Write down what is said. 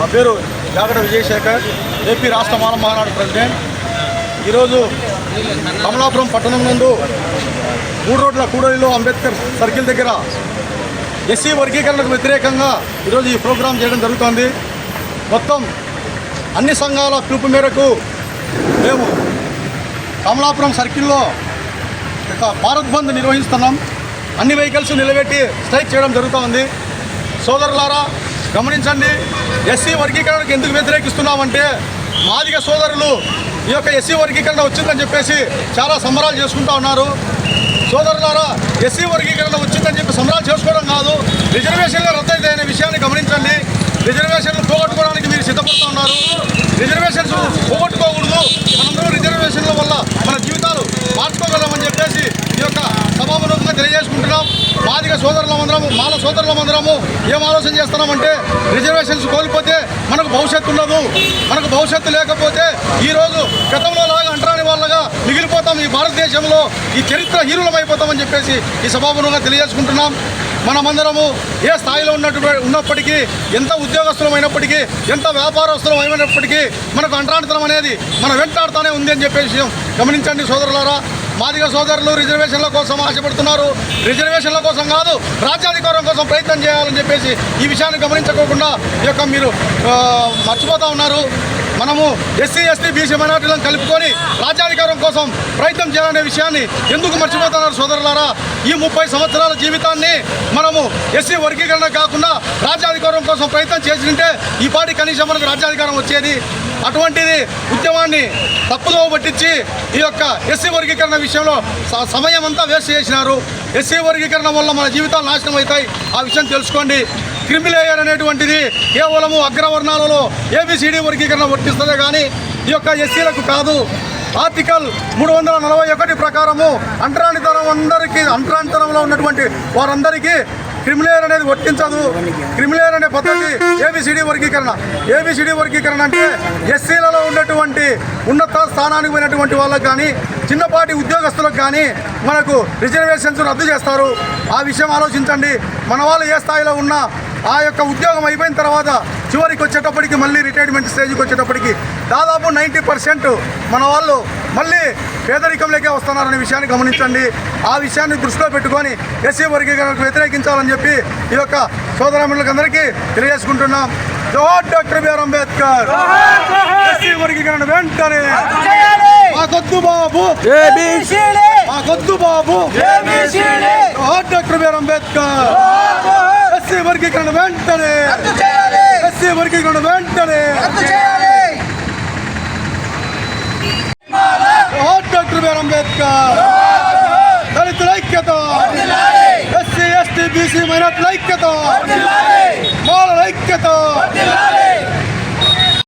నా పేరు జాగడ విజయశేఖర్ ఏపీ రాష్ట్ర మానవ మహానాడు ప్రెసిడెంట్. ఈరోజు కమలాపురం పట్టణం నందు మూడు రోడ్ల కూడలిలో అంబేద్కర్ సర్కిల్ దగ్గర ఎస్సీ వర్గీకరణకు వ్యతిరేకంగా ఈరోజు ఈ ప్రోగ్రాం చేయడం జరుగుతోంది. మొత్తం అన్ని సంఘాల పిలుపు మేరకు మేము కమలాపురం సర్కిల్లో ఒక భారత్ బంద్ నిర్వహిస్తున్నాం. అన్ని వెహికల్స్ నిలబెట్టి స్ట్రైక్ చేయడం జరుగుతూ ఉంది సోదరులారా గమనించండి ఎస్సీ వర్గీకరణకు ఎందుకు వ్యతిరేకిస్తున్నామంటే మాదిగ సోదరులు ఈ యొక్క ఎస్సీ వర్గీకరణ వచ్చిందని చెప్పేసి చాలా సంబరాలు చేసుకుంటా ఉన్నారు. సోదరులారా ఎస్సీ వర్గీకరణ వచ్చిందని చెప్పి సంబరాలు చేసుకోవడం కాదు రిజర్వేషన్లు రద్దయితే అనే విషయాన్ని గమనించండి. రిజర్వేషన్లు పోగొట్టుకోవడానికి మీరు సిద్ధపడుతూ ఉన్నారు. రిజర్వేషన్స్ పోగొట్టుకో మనందరం రిజర్వేషన్ల వల్ల మన జీవితాలు మార్చుకోగలమని చెప్పేసి ఈ యొక్క సభాముఖంగా తెలియజేసుకుంటున్నాం సోదరుల మందరము మాల సోదరుల మందరము ఏం ఆలోచన చేస్తున్నామంటే రిజర్వేషన్స్ కోల్పోతే మనకు భవిష్యత్తు ఉండదు. మనకు భవిష్యత్తు లేకపోతే ఈరోజు గతంలో లాగా అంటరాని వాళ్ళగా మిగిలిపోతాం ఈ భారతదేశంలో. ఈ చరిత్ర హీరులమైపోతామని చెప్పేసి ఈ సభాముఖంగా తెలియజేసుకుంటున్నాం. మనమందరము ఏ స్థాయిలో ఉన్నట్టు ఉన్నప్పటికీ ఎంత ఉద్యోగస్తులం అయినప్పటికీ ఎంత వ్యాపారస్తులం అయినప్పటికీ మనకు అంటరానితనం అనేది మన వెంటాడుతూనే ఉంది అని చెప్పే విషయం గమనించండి సోదరులారా. మాదిగ సోదరులు రిజర్వేషన్ల కోసం ఆశపడుతున్నారు. రిజర్వేషన్ల కోసం కాదు రాజ్యాధికారం కోసం ప్రయత్నం చేయాలని చెప్పేసి ఈ విషయాన్ని గమనించకోకుండా ఈ యొక్క మీరు మర్చిపోతూ మర్చిపోతా ఉన్నారు. మనము ఎస్సీ ఎస్టీ బీసీ మైనార్టీలను కలుపుకొని రాజ్యాధికారం కోసం ప్రయత్నం చేయాలనే విషయాన్ని ఎందుకు మర్చిపోతున్నారు సోదరులారా? ఈ ముప్పై సంవత్సరాల జీవితాన్ని మనము ఎస్సీ వర్గీకరణ కాకుండా రాజ్యాధికారం కోసం ప్రయత్నం చేసింటే ఈ పాటి కనీసం మనకు రాజ్యాధికారం వచ్చేది అటువంటిది ఉద్యమాన్ని తప్పుదో పట్టించి ఈ యొక్క ఎస్సీ వర్గీకరణ విషయంలో సమయం అంతా వేస్ట్ చేసినారు. ఎస్సీ వర్గీకరణ వల్ల మన జీవితాలు నాశనం అవుతాయి. ఆ విషయం తెలుసుకోండి. క్రిమిలేయర్ అనేటువంటిది కేవలము అగ్రవర్ణాలలో ఏబిసిడి వర్గీకరణ వర్తిస్తుందే కానీ ఈ యొక్క ఎస్సీలకు కాదు. ఆర్టికల్ మూడు వందల నలభై ఒకటి ప్రకారము అంటరానితనం అందరికీ అంటరానితనంలో ఉన్నటువంటి వారందరికీ క్రిమిలేయర్ అనేది వర్తించదు క్రిమిలేయర్ అనే పద్ధతి ఏబిసిడి వర్గీకరణ. ఏబిసిడి వర్గీకరణ అంటే ఎస్సీలలో ఉన్నటువంటి ఉన్నత స్థానానికి పోయినటువంటి వాళ్ళకు కానీ చిన్నపాటి ఉద్యోగస్తులకు కానీ మనకు రిజర్వేషన్స్ రద్దు చేస్తారు. ఆ విషయం ఆలోచించండి. మన వాళ్ళు ఏ స్థాయిలో ఉన్నా ఆ యొక్క ఉద్యోగం అయిపోయిన తర్వాత చివరికి వచ్చేటప్పటికి మళ్ళీ రిటైర్మెంట్ స్టేజ్కి వచ్చేటప్పటికి దాదాపు నైంటీ పర్సెంట్ మన వాళ్ళు మళ్ళీ పేదరికంలోకే వస్తున్నారనే విషయాన్ని గమనించండి. ఆ విషయాన్ని దృష్టిలో పెట్టుకొని ఎస్సీ వర్గీకరణకు వ్యతిరేకించాలని చెప్పి ఈ యొక్క సోదరములందరికీ తెలియజేసుకుంటున్నాం. Jawahar doctor BR Ambedkar. SC వర్గీకరణ వెంటనే. మాకొద్దు బాబు. మాకొద్దు బాబు. Jawahar doctor BR Ambedkar. SC వర్గీకరణ వెంటనే. ఎస్సీ వర్గీకరణ వెంటనే జవహర్ డాక్టర్ బిఆర్ అంబేద్కర్ దళితుల ఐక్యత. ఎస్సీ ఎస్టీ బీసీ మైనార్టీల ఐక్యత. మాల ఐక్యత.